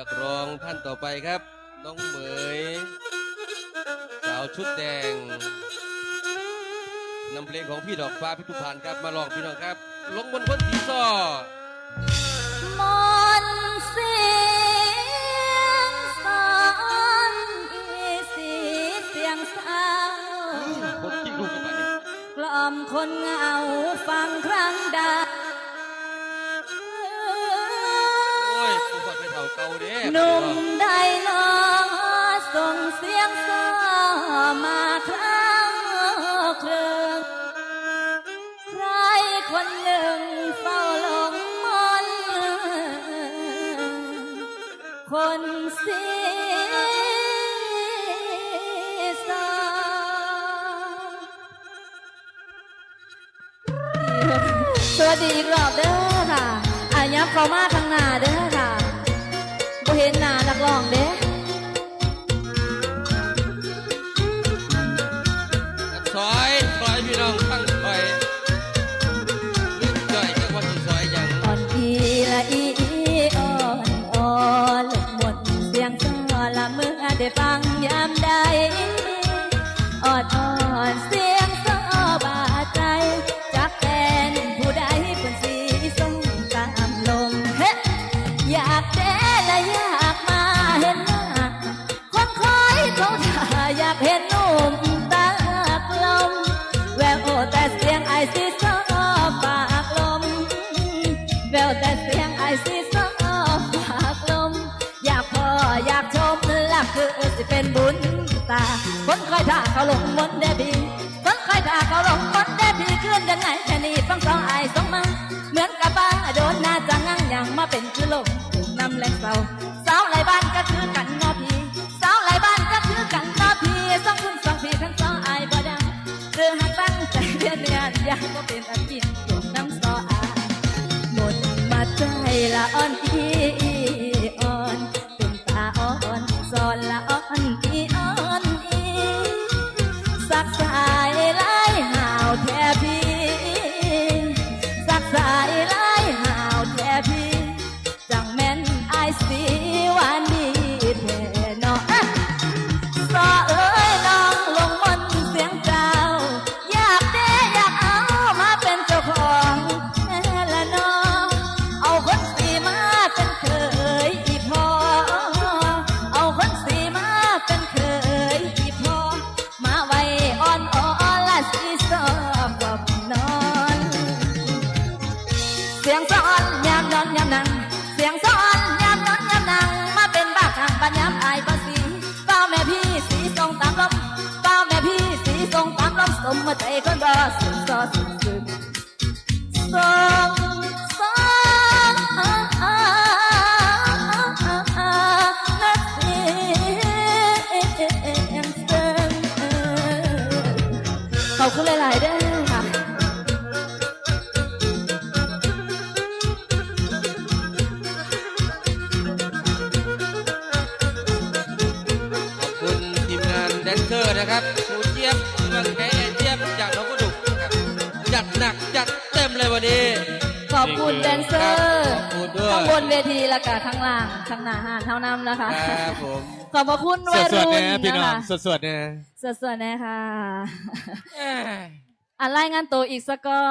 นักร้องท่านต่อไปครับ น้องเหมย สาวชุดแดงนำเพลงของพี่ดอกฟ้าพิทุพานครับมาลองพี่น้องครับ ลงบนคนทีซ้อมนต์เสียงสอนอีสีเสียงเศร้าคนขี้ลูกกันมาดิกล่อมคนเหงาฟังครั้งใด เท่าเก่าเด้หนุ่มใดนอส่งเสียงซ้อมาครั้งครึงใครคนหนึ่งเฝ้าหลงมนคนเสียสอสวัสดีอีกรอบเด้อค่ะอายับเขามาข้างหน้าเด้อ แววแต่เสียงไอซีซอปากลม อยากพออยากชมและคือสิเป็นบุญตาคนคอยท่าเขาลงมนต์ได้ดี ละอ่อน สียงสอนยามนอนยามนั่งเสียงสอนยามนอนยามนั่งมาเป็นบ้าข้างบ้านยามอายบ่สีเฝ้าแม่พี่สีทรงตามลมเฝ้าแม่พี่สีทรงตามลมสมมาใจคนบ่สุดซอสุดสุดทรงสองนักเสียงเสียงขอบคุณหลาย ๆ เด้อ ดนเซอร์นะครับครูเจี๊ยบกำลังใจแอนเจี๊ยบจากหน้องกระดุกนะครับจัดหนักจัดเต็มเลยวันนี้ ขอบคุณแดนเซอครับร์ขอบคุณด้วย ข้างบนเวทีและก็ข้างล่างข้างหน้าหานเท่านั้นนะคะ ครับผมขอบพระคุณวัยสวดรุ่ๆนนะพี่น้นะองคะสวดๆนะสวดๆนะคะเอ้ยอะรายงานตัวอีกสักก็